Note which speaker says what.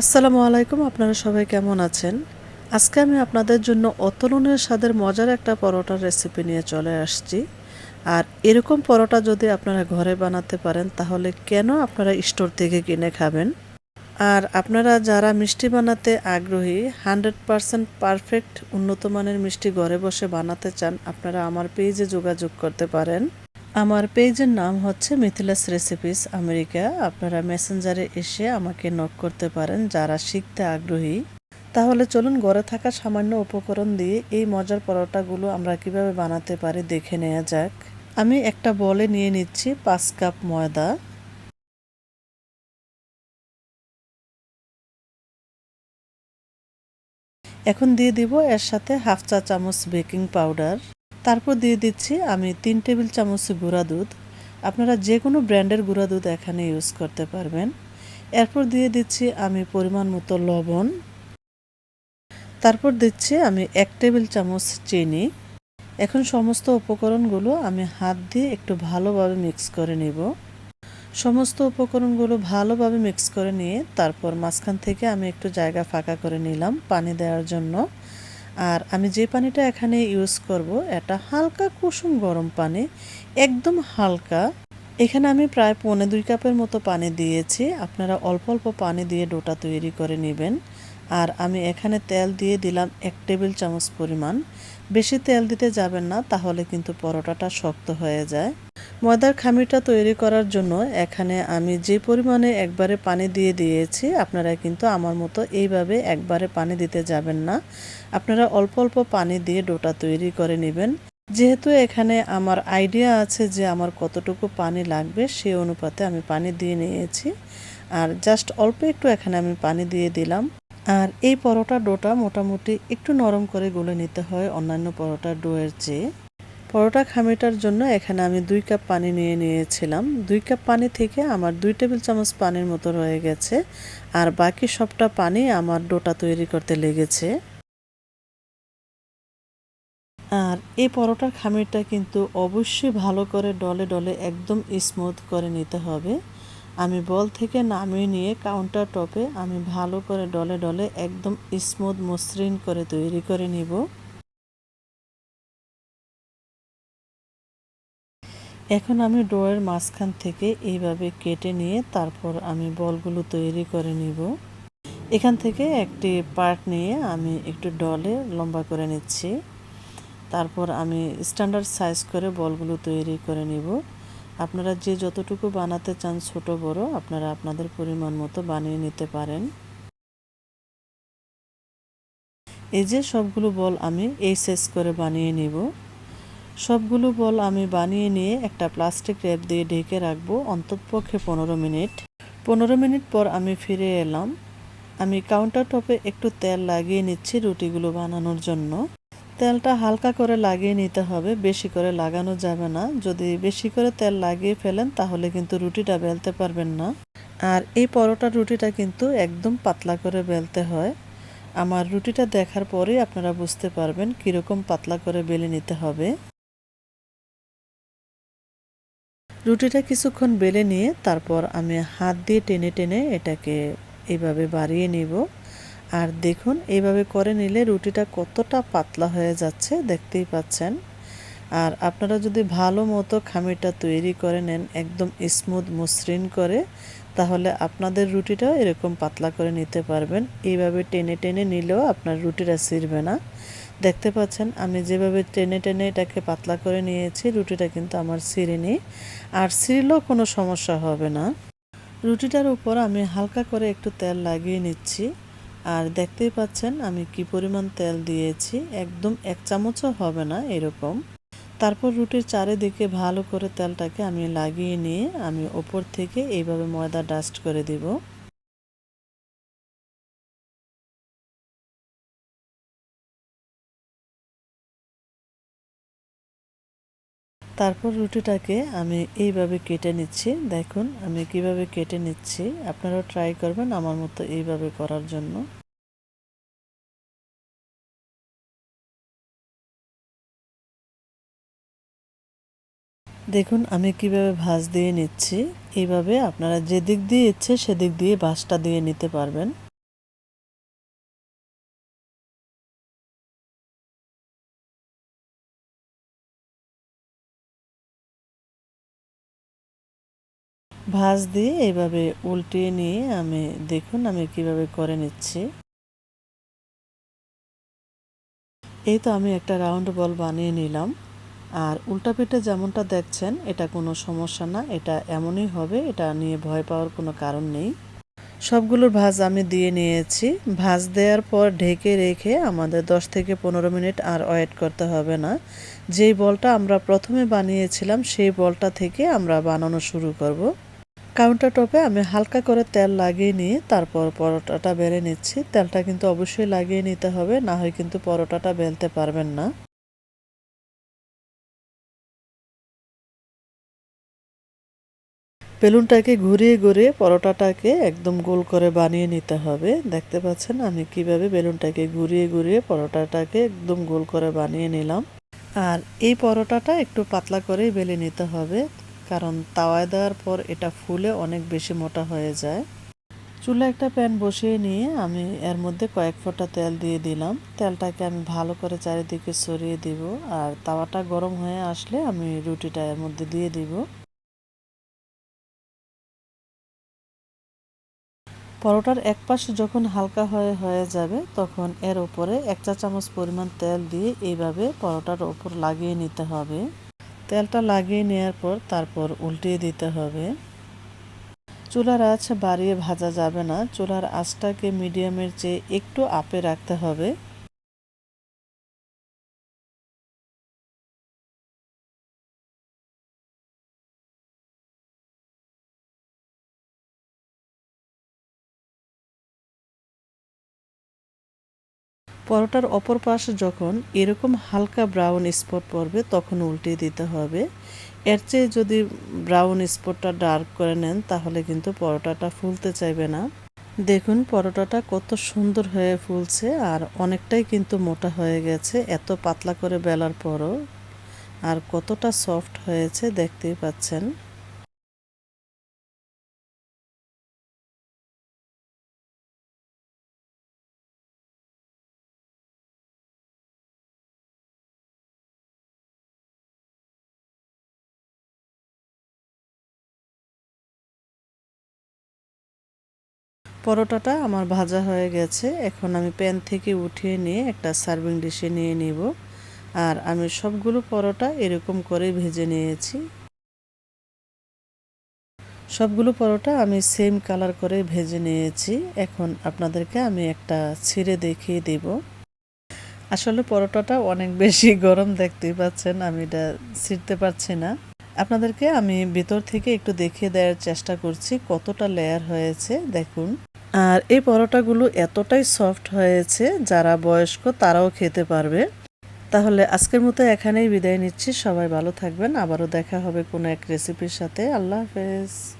Speaker 1: আসসালামু আলাইকুম, আপনারা সবাই কেমন আছেন? আজকে আমি আপনাদের জন্য অতলনীয় স্বাদের মজার একটা পরোটার রেসিপি নিয়ে চলে আসছি। আর এরকম পরোটা যদি আপনারা ঘরে বানাতে পারেন, তাহলে কেন আপনারা স্টোর থেকে কিনে খাবেন? আর আপনারা যারা মিষ্টি বানাতে আগ্রহী, হান্ড্রেড পারসেন্ট পারফেক্ট উন্নত মানের মিষ্টি ঘরে বসে বানাতে চান, আপনারা আমার পেজে যোগাযোগ করতে পারেন। আমার পেজের নাম হচ্ছে মিথিলাস রেসিপিস আমেরিকা। আপনারা মেসেঞ্জারে এসে আমাকে নক করতে পারেন যারা শিখতে আগ্রহী। তাহলে চলুন ঘরে থাকা সামান্য উপকরণ দিয়ে এই মজার পরোটাগুলো আমরা কীভাবে বানাতে পারি দেখে নেওয়া যাক। আমি একটা বলে নিয়ে নিচ্ছি পাঁচ কাপ ময়দা। এখন দিয়ে দিব এর সাথে হাফ চা চামচ বেকিং পাউডার। তারপর দিয়ে দিচ্ছি আমি তিন টেবিল চামচ গুঁড়া দুধ। আপনারা যে কোনো ব্র্যান্ডের গুঁড়া দুধ এখানে ইউজ করতে পারবেন। এরপর দিয়ে দিচ্ছি আমি পরিমাণ মতো লবণ। তারপর দিচ্ছি আমি এক টেবিল চামচ চিনি। এখন সমস্ত উপকরণগুলো আমি হাত দিয়ে একটু ভালোভাবে মিক্স করে নিব। সমস্ত উপকরণগুলো ভালোভাবে মিক্স করে নিয়ে তারপর মাঝখান থেকে আমি একটু জায়গা ফাঁকা করে নিলাম পানি দেওয়ার জন্য। আর আমি যে পানিটা এখানে ইউজ করব, এটা হালকা কুসুম গরম পানি, একদম হালকা। এখানে আমি প্রায় পৌনে দুই কাপের মতো পানি দিয়েছি। আপনারা অল্প অল্প পানি দিয়ে ডোটা তৈরি করে নেবেন। আর আমি এখানে তেল দিয়ে দিলাম এক টেবিল চামচ পরিমাণ। বেশি তেল দিতে যাবেন না, তাহলে কিন্তু পরোটাটা শক্ত হয়ে যায়। ময়দার খামিরটা তৈরি করার জন্য এখানে আমি যে পরিমাণে একবারে পানি দিয়ে দিয়েছি, আপনারা কিন্তু আমার মতো এইভাবে একবারে পানি দিতে যাবেন না। আপনারা অল্প অল্প পানি দিয়ে ডোটা তৈরি করে নেবেন। যেহেতু এখানে আমার আইডিয়া আছে যে আমার কতটুকু পানি লাগবে সেই অনুপাতে আমি পানি দিয়ে নিয়েছি। আর জাস্ট অল্প একটু এখানে আমি পানি দিয়ে দিলাম। আর এই পরোটা ডোটা মোটামুটি একটু নরম করে গুলে নিতে হয় অন্যান্য পরোটার ডোয়ের চেয়ে। পরোটা খামিটার জন্য এখানে আমি দুই কাপ পানি নিয়ে নিয়েছিলাম। দুই কাপ পানি থেকে আমার দুই টেবিল চামচ পানির মতো রয়ে গেছে আর বাকি সবটা পানি আমার ডোটা তৈরি করতে লেগেছে। আর এই পরোটার খামিরটা কিন্তু অবশ্যই ভালো করে ডলে ডলে একদম স্মুথ করে নিতে হবে। আমি বল থেকে নামিয়ে নিয়ে কাউন্টার টপে আমি ভালো করে ডলে ডলে একদম স্মুথ মসৃণ করে তৈরি করে নিব। এখন আমি ডোয়ের মাঝখান থেকে এইভাবে কেটে নিয়ে তারপর আমি বলগুলো তৈরি করে নিব। এখান থেকে একটি পার্ট নিয়ে আমি একটু ডলে লম্বা করে নিচ্ছি। তারপর আমি স্ট্যান্ডার্ড সাইজ করে বলগুলো তৈরি করে নিব। আপনারা যে যতটুকু বানাতে চান ছোট বড়, আপনারা আপনাদের পরিমাণ মতো বানিয়ে নিতে পারেন। এই যে সবগুলো বল আমি এই সাইজ করে বানিয়ে নিব। সবগুলো বল আমি বানিয়ে নিয়ে একটা প্লাস্টিক র্যাপ দিয়ে ঢেকে রাখব অন্ততপক্ষে পনেরো মিনিট। পনেরো মিনিট পর আমি ফিরে এলাম। আমি কাউন্টার টপে একটু তেল লাগিয়ে নিচ্ছি রুটিগুলো বানানোর জন্য। তেলটা হালকা করে লাগিয়ে নিতে হবে, বেশি করে লাগানো যাবে না। যদি বেশি করে তেল লাগিয়ে ফেলেন তাহলে কিন্তু রুটিটা বেলতে পারবেন না। আর এই পরোটার রুটিটা কিন্তু একদম পাতলা করে বেলতে হয়। আমার রুটিটা দেখার পরেই আপনারা বুঝতে পারবেন কীরকম পাতলা করে বেলে নিতে হবে। রুটিটা কিছুক্ষণ বেলে নিয়ে তারপর আমি হাত দিয়ে টেনে টেনে এটাকে এইভাবে বাড়িয়ে নিব। আর দেখুন এইভাবে করে নিলে রুটিটা কতটা পাতলা হয়ে যাচ্ছে, দেখতেই পাচ্ছেন। আর আপনারা যদি ভালো মতো খামিটা তৈরি করে নেন, একদম স্মুথ মসৃণ করে, তাহলে আপনাদের রুটিটাও এরকম পাতলা করে নিতে পারবেন। এইভাবে টেনে টেনে নিলেও আপনার রুটিটা ছিঁড়বে না। দেখতে পাচ্ছেন, আমি যেভাবে টেনে টেনে এটাকে পাতলা করে নিয়েছি, রুটিটা কিন্তু আমার ছিঁড়েনি। আর ছিঁড়লেও কোনো সমস্যা হবে না। রুটিটার উপর আমি হালকা করে একটু তেল লাগিয়ে নিচ্ছি। আর দেখতেই পাচ্ছেন, আমি কি পরিমাণ তেল দিয়েছি, একদম এক চামচও হবে না এরকম। তারপর রুটির চারিদিকে ভালো করে তেলটাকে আমি লাগিয়ে নিয়ে আমি ওপর থেকে এইভাবে ময়দা ডাস্ট করে দিব। তারপর রুটিটাকে আমি এইভাবে কেটে নিচ্ছি। দেখুন, আমি কীভাবে কেটে নিচ্ছি। আপনারাও ট্রাই করবেন আমার মতো এইভাবে করার জন্য। দেখুন, আমি কীভাবে ভাঁজ দিয়ে নিচ্ছি। এইভাবে আপনারা যেদিক দিয়ে ইচ্ছে সেদিক দিয়ে ভাঁজটা দিয়ে নিতে পারবেন। ভাঁজ দিয়ে এইভাবে উল্টিয়ে নিয়ে আমি দেখুন আমি কীভাবে করে নিচ্ছি। এই তো আমি একটা রাউন্ড বল বানিয়ে নিলাম। আর উল্টা পিঠে যেমনটা দেখছেন, এটা কোনো সমস্যা না, এটা এমনই হবে, এটা নিয়ে ভয় পাওয়ার কোনো কারণ নেই। সবগুলোর ভাজ আমি দিয়ে নিয়েছি। ভাজ দেওয়ার পর ঢেকে রেখে আমাদের 10 থেকে পনেরো মিনিট আর ওয়েট করতে হবে না। যেই বলটা আমরা প্রথমে বানিয়েছিলাম, সেই বলটা থেকে আমরা বানানো শুরু করব। কাউন্টার টপে আমি হালকা করে তেল লাগিয়ে নিয়ে তারপর পরোটাটা বেলে নিচ্ছি। তেলটা কিন্তু অবশ্যই লাগিয়ে নিতে হবে, না হয় কিন্তু পরোটাটা বেলতে পারবেন না। বেলুনটাকে ঘুরিয়ে ঘুরিয়ে পরোটাটাকে একদম গোল করে বানিয়ে নিতে হবে। দেখতে পাচ্ছেন, আমি কীভাবে বেলুনটাকে ঘুরিয়ে ঘুরিয়ে পরোটাটাকে একদম গোল করে বানিয়ে নিলাম। আর এই পরোটাটা একটু পাতলা করেই বেলে নিতে হবে। কারণ তাওয়ায় দেওয়ার পর এটা ফুলে অনেক বেশি মোটা হয়ে যায়। চুলা একটা প্যান বসিয়ে নিয়ে আমি এর মধ্যে কয়েক ফোঁটা তেল দিয়ে দিলাম। তেলটাকে আমি ভালো করে চারিদিকে সরিয়ে দিব আর তাওয়াটা গরম হয়ে আসলে আমি রুটিটা এর মধ্যে দিয়ে দিব। পরোটার এক পাশ যখন হালকা হয়ে হয়ে যাবে তখন এর ওপরে এক চা চামচ পরিমাণ তেল দিয়ে এইভাবে পরোটার ওপর লাগিয়ে নিতে হবে। তেলটা লাগিয়ে নেওয়ার পর তারপর উল্টিয়ে দিতে হবে। চুলার আঁচ বাড়িয়ে ভাজা যাবে না। চুলার আঁচটাকে মিডিয়ামের চেয়ে একটু আপে রাখতে হবে। পরোটার অপর পাশ যখন এরকম হালকা ব্রাউন স্পট পড়বে, তখন উল্টে দিতে হবে। এর চেয়ে যদি ব্রাউন স্পটটা ডার্ক করে নেন, তাহলে কিন্তু পরোটাটা ফুলতে চাইবে না। দেখুন, পরোটাটা কত সুন্দর হয়ে ফুলছে, আর অনেকটাই কিন্তু মোটা হয়ে গেছে, এত পাতলা করে বেলার পরও। আর কতটা সফট হয়েছে দেখতেই পাচ্ছেন। পরোটাটা আমার ভাজা হয়ে গেছে। এখন আমি প্যান থেকে উঠিয়ে নিয়ে একটা সার্ভিং ডিশে নিয়ে নিব। আর আমি সবগুলো পরোটা এরকম করে ভেজে নিয়েছি। সবগুলো পরোটা আমি সেম কালার করে ভেজে নিয়েছি। এখন আপনাদেরকে আমি একটা ছিঁড়ে দেখিয়ে দেব। আসলে পরোটাটা অনেক বেশি গরম দেখতেই পাচ্ছেন, আমি এটা ছিঁড়তে পারছি না। আপনাদেরকে আমি ভিতর থেকে একটু দেখিয়ে দেওয়ার চেষ্টা করছি কতটা লেয়ার হয়েছে। দেখুন। আর এই পরোটাগুলো এতটাই সফট হয়েছে, যারা বয়স্ক তারাও খেতে পারবে। তাহলে আজকের মতো এখানেই বিদায় নিচ্ছি। সবাই ভালো থাকবেন। আবারও দেখা হবে কোনো এক রেসিপির সাথে। আল্লাহ হাফেজ।